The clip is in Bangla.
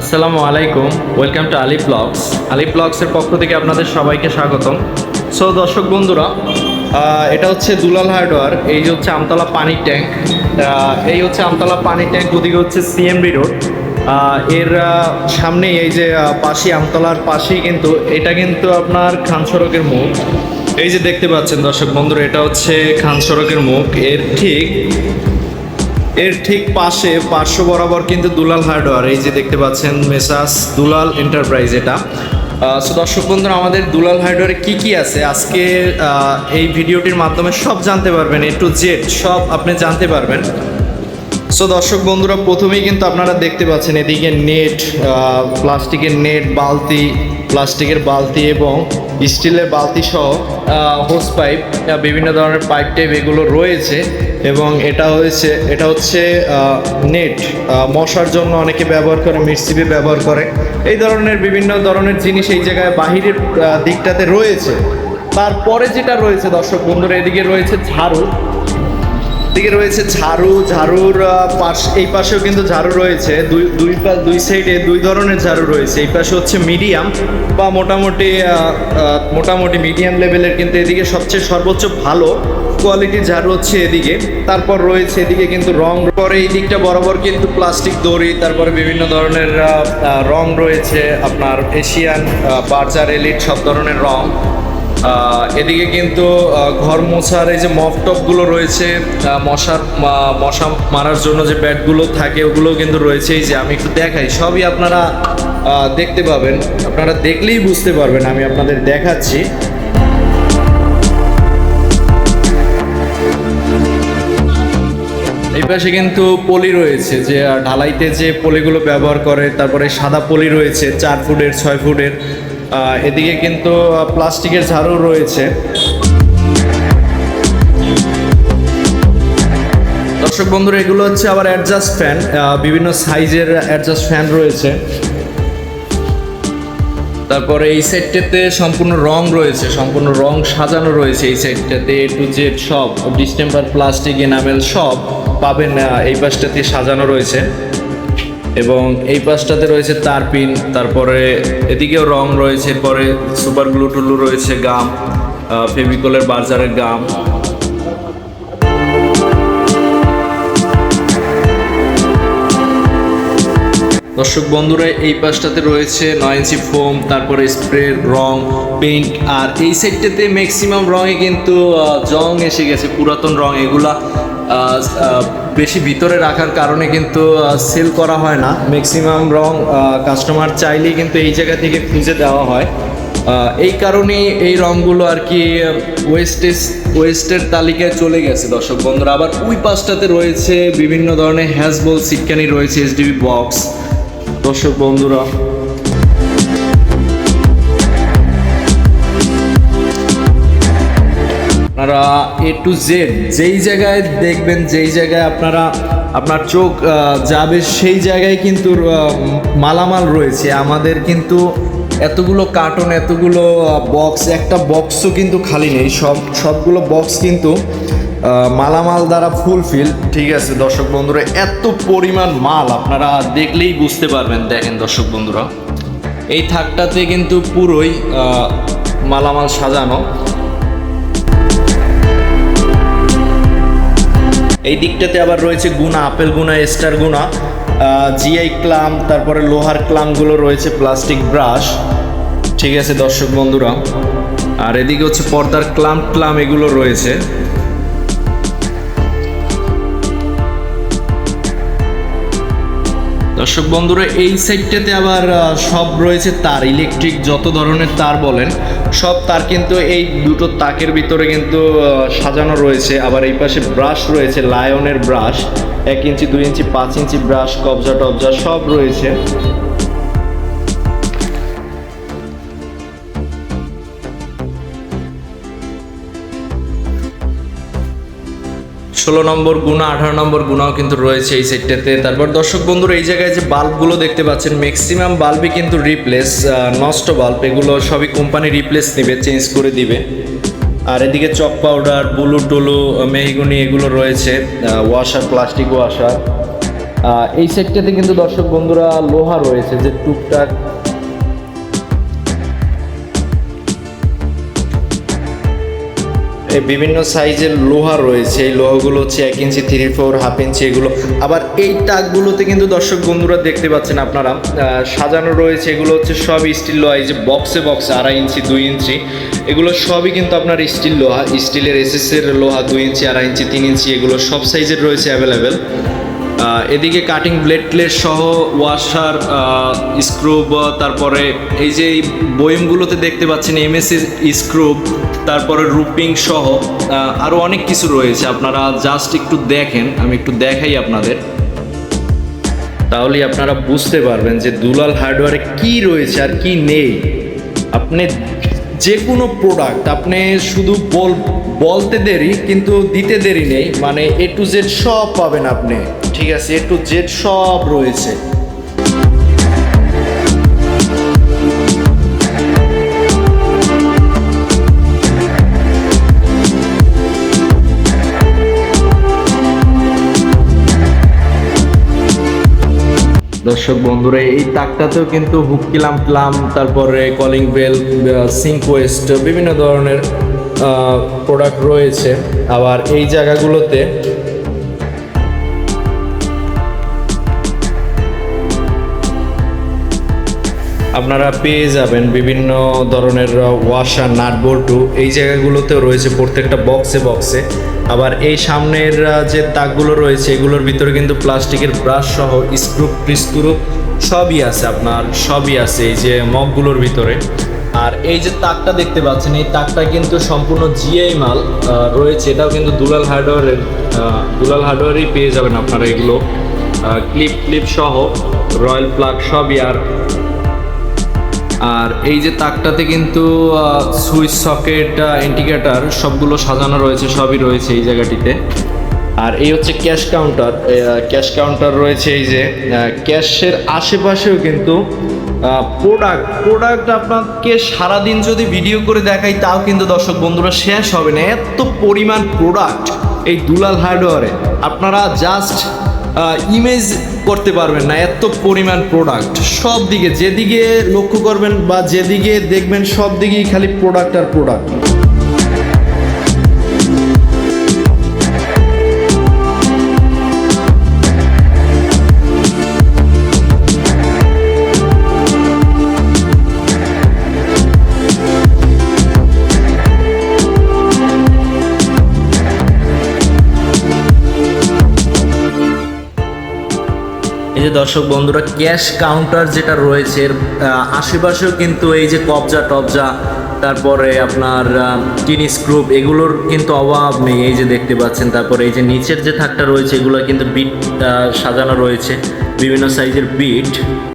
আসসালামু আলাইকুম welcome to Ali blogs Ali ব্লগসের পক্ষ থেকে আপনাদের সবাইকে স্বাগতম। সো দর্শক বন্ধুরা এটা হচ্ছে দুলাল হার্ডওয়ার, এই হচ্ছে আমতলা পানি ট্যাঙ্ক। এই হচ্ছে আমতলা পানি ট্যাঙ্ক, ওদিকে হচ্ছে সিএমবি রোডের সামনেই এই যে পাশে আমতলার পাশেই কিন্তু, এটা কিন্তু আপনার খান সড়কের মুখ। এই যে দেখতে পাচ্ছেন দর্শক বন্ধুরা, এটা হচ্ছে খান সড়কের মুখ। এর ঠিক এর ঠিক পাশে, পার্শ্ব বরাবর কিন্তু দুলাল হার্ডওয়্যার এই যে দেখতে পাচ্ছেন মেসাস দুলাল এন্টারপ্রাইজ এটা। সো দর্শক বন্ধুরা, আমাদের দুলাল হার্ডওয়্যারে কি কি আছে? আজকে এই ভিডিওটির মাধ্যমে সব জানতে পারবেন, এ টু জেড সব আপনি জানতে পারবেন। সো দর্শক বন্ধুরা, প্রথমেই কিন্তু আপনারা দেখতে পাচ্ছেন এদিকে নেট প্লাস্টিকের নেট, বালতি, প্লাস্টিকের বালতি এবং স্টিলের বালতি সহ হোস পাইপ বিভিন্ন ধরনের পাইপ টাইপ এগুলো রয়েছে এবং এটা হয়েছে, এটা হচ্ছে নেট। মশার জন্য অনেকে ব্যবহার করে মিরসিপি ব্যবহার করে। এই ধরনের বিভিন্ন ধরনের জিনিস এই জায়গায় বাহিরের দিকটাতে রয়েছে। তারপরে যেটা রয়েছে দর্শক বন্ধুরা, এদিকে রয়েছে ঝাড়ু। দিকে রয়েছে ঝাড়ু, ঝাড়ুর পাশ, এই পাশেও কিন্তু ঝাড়ু রয়েছে। দুই দুই দুই সাইডে দুই ধরনের ঝাড়ু রয়েছে। এই পাশে হচ্ছে মিডিয়াম বা মোটামুটি মোটামুটি মিডিয়াম লেভেলের কিন্তু এদিকে সবচেয়ে সর্বোচ্চ ভালো কোয়ালিটির ঝাড়ু হচ্ছে এদিকে। তারপর রয়েছে এদিকে কিন্তু রং, পরে এই দিকটা বরাবর কিন্তু প্লাস্টিক দড়ি, তারপরে বিভিন্ন ধরনের রং রয়েছে। আপনার এশিয়ান বার্জার এলিট সব ধরনের রং। এদিকে কিন্তু ঘর মোছার এই যে মফটপগুলো রয়েছে মশার মশা মারার জন্য যে ব্যাটগুলো থাকে, ওগুলো কিন্তু রয়েছে। এই যে আমি একটু দেখাই, সবই আপনারা দেখতে পাবেন। আপনারা দেখলেই বুঝতে পারবেন, আমি আপনাদের দেখাচ্ছি। এই পাশে কিন্তু পলি রয়েছে, যে ঢালাইতে যে পলিগুলো ব্যবহার করে, তারপরে সাদা পলি রয়েছে, চার ফুটের, ছয় ফুটের। এদিকে কিন্তু প্লাস্টিকের ঝাড়ু রয়েছে। দর্শক বন্ধুরা, এগুলো হচ্ছে আবার অ্যাডজাস্ট ফ্যান বিভিন্ন সাইজের অ্যাডজাস্ট ফ্যান রয়েছে। তারপরে এই সেটটাতে সম্পূর্ণ রং রয়েছে, সম্পূর্ণ রং সাজানো রয়েছে এই সেটটাতে এ টু জেড সব ডিস্টেম্পার প্লাস্টিক এনামেল সব পাবেন এই পাশটাতে সাজানো রয়েছে। এবং এই পাশটাতে রয়েছে তারপিন, তারপরে এদিকেও রং রয়েছে পরে সুপার গ্লু টুলু রয়েছে গাম ফেভিকলের বার্জারের গাম। দর্শক বন্ধুরা, এই পাশটাতে রয়েছে নয় ইঞ্চি ফোম, তারপরে স্প্রে, রং, পেইন্ট, আর এই সাইডটাতে ম্যাক্সিমাম রঙে কিন্তু জং এসে গেছে, পুরাতন রং, এগুলা বেশি ভিতরে রাখার কারণে কিন্তু সেল করা হয় না। ম্যাক্সিমাম রং কাস্টমার চাইলেই কিন্তু এই জায়গা থেকে খুঁজে দেওয়া হয়। এই কারণেই এই রঙগুলো আর কি ওয়েস্টেজ ওয়েস্টের তালিকায় চলে গেছে দর্শক বন্ধুরা। আবার ওই পাশটাতে রয়েছে বিভিন্ন ধরনের হ্যাজবল সিটকানি রয়েছে এইচডিবি বক্স দর্শক বন্ধুরা আপনারা এ টু জেড যেই জায়গায় দেখবেন, যেই জায়গায় আপনারা, আপনার চোখ যাবে, সেই জায়গায় কিন্তু মালামাল রয়েছে। আমাদের কিন্তু এতগুলো কার্টন এতগুলো বক্স একটা বক্সও কিন্তু খালি নেই। সব, সবগুলো বক্স কিন্তু মালামাল দ্বারা ফুলফিল ঠিক আছে? দর্শক বন্ধুরা, এত পরিমাণ মাল আপনারা দেখলেই বুঝতে পারবেন। দেখেন দর্শক বন্ধুরা, এই থাকটাতে কিন্তু পুরোই মালামাল সাজানো। এই দিকটাতে আবার রয়েছে গুণা আপেল গুণা এস্টার গুণা জিআই ক্লাম, তারপরে লোহার ক্লামগুলো রয়েছে, প্লাস্টিক ব্রাশ। ঠিক আছে দর্শক বন্ধুরা, আর এদিকে হচ্ছে পর্দার ক্লাম ক্লাম এগুলো রয়েছে। দর্শক বন্ধুরা, এই সাইডটাতে আবার সব রয়েছে তার ইলেকট্রিক যত ধরনের তার বলেন, সব তার কিন্তু এই দুটো তাকের ভিতরে কিন্তু সাজানো রয়েছে। আবার এই পাশে ব্রাশ রয়েছে লায়নের ব্রাশ এক ইঞ্চি, দুই ইঞ্চি, পাঁচ ইঞ্চি ব্রাশ কবজা টবজা সব রয়েছে। ষোলো নম্বর গুণা, আঠারো নম্বর গুণাও কিন্তু রয়েছে এই সেটটাতে তারপর দর্শক বন্ধুরা, এই জায়গায় যে বাল্বগুলো দেখতে পাচ্ছেন ম্যাক্সিমাম বাল্বই কিন্তু রিপ্লেস নষ্ট বাল্ব এগুলো সবই কোম্পানি রিপ্লেস নেবে চেঞ্জ করে দিবে। আর এদিকে চক পাউডার বুলু টুলু, মেহিগুনি এগুলো রয়েছে ওয়াশার প্লাস্টিক ওয়াশার এই সেটটাতে কিন্তু দর্শক বন্ধুরা, লোহা রয়েছে, যে টুকটাক বিভিন্ন সাইজের লোহা রয়েছে, এই লোহাগুলো হচ্ছে এক inch three four half inch এগুলো। আবার এই টাকগুলোতে কিন্তু দর্শক বন্ধুরা দেখতে পাচ্ছেন আপনারা সাজানো রয়েছে, এগুলো হচ্ছে সব স্টিল লোহা, এই যে বক্সে বক্সে, আড়াই ইঞ্চি, দুই ইঞ্চি। এগুলো সবই কিন্তু আপনার স্টিল লোহা, স্টিলের এসএসের লোহা, দুই ইঞ্চি, আড়াই ইঞ্চি, তিন ইঞ্চি, এগুলো সব সাইজের রয়েছে অ্যাভেলেবেল এদিকে কাটিং ব্লেড প্লেট সহ ওয়াশার স্ক্রুব তারপরে এই যে বয়মগুলোতে দেখতে পাচ্ছেন এমএসি স্ক্রুব তারপরে রুপিং সহ আহ, আরও অনেক কিছু রয়েছে। আপনারা জাস্ট একটু দেখেন আমি একটু দেখাই আপনাদের। তাহলেই আপনারা বুঝতে পারবেন যে দুলাল হার্ডওয়্যারে কি রয়েছে আর কি নেই। আপনি যে কোনো প্রোডাক্ট আপনি শুধু বল, বলতে দেরি কিন্তু দিতে দেরি নেই মানে এ টু জেড সব পাবেন আপনি। ঠিক আছে এ টু জেড সব রয়েছে। দর্শক বন্ধুরা, এই তাকটাতেও কিন্তু হুক কিলাম ক্লাম তারপরে কলিং বেল সিঙ্ক ওয়েস্ট বিভিন্ন ধরনের প্রোডাক্ট রয়েছে। আবার এই জায়গাগুলোতে আপনারা পেয়ে যাবেন বিভিন্ন ধরনের ওয়াশার নাট বল্টু এই জায়গাগুলোতেও রয়েছে প্রত্যেকটা বক্সে বক্সে আবার এই সামনের যে তাকগুলো রয়েছে, এগুলোর ভিতরে কিন্তু প্লাস্টিকের ব্রাশ সহ স্ক্রু স্ক্রু সবই আছে আপনার, সবই আছে এই যে মগগুলোর ভিতরে। আর এই যে তাকটা দেখতে পাচ্ছেন, এই তাকটা কিন্তু সম্পূর্ণ জিআই মাল রয়েছে। এটাও কিন্তু দুলাল হার্ডওয়ারের দুলাল হার্ডওয়ারেই পেয়ে যাবেন আপনারা এগুলো। ক্লিপ ক্লিপ সহ রয়্যাল প্লাগ সবই আর আর এই যে তাকটাতে কিন্তু সুইচ সকেট ইন্ডিকেটার সবগুলো সাজানো রয়েছে, সবই রয়েছে এই জায়গাটিতে। আর এই হচ্ছে ক্যাশ কাউন্টার ক্যাশ কাউন্টার রয়েছে এই যে ক্যাশের আশেপাশেও কিন্তু প্রোডাক্ট প্রোডাক্ট আপনাকে সারাদিন যদি ভিডিও করে দেখাই, তাও কিন্তু দর্শক বন্ধুরা শেষ হবে না। এত পরিমাণ প্রোডাক্ট এই দুলাল হার্ডওয়ারে আপনারা জাস্ট ইমেজ করতে পারবেন না, এত পরিমাণ প্রোডাক্ট সব দিকে, যেদিকে লক্ষ্য করবেন বা যেদিকে দেখবেন, সব দিকেই খালি প্রোডাক্ট আর প্রোডাক্ট যে দর্শক বন্ধুরা ক্যাশ কাউন্টার যেটা রয়েছে, এর আশেপাশেও কিন্তু এই যে কবজা টবজা, তারপরে আপনার টিন স্ক্রুপ এগুলোর কিন্তু অভাব নেই, এই যে দেখতে পাচ্ছেন। তারপরে এই যে নিচের যে থাকটা রয়েছে, এগুলো কিন্তু বিট সাজানো রয়েছে, বিভিন্ন সাইজের বিট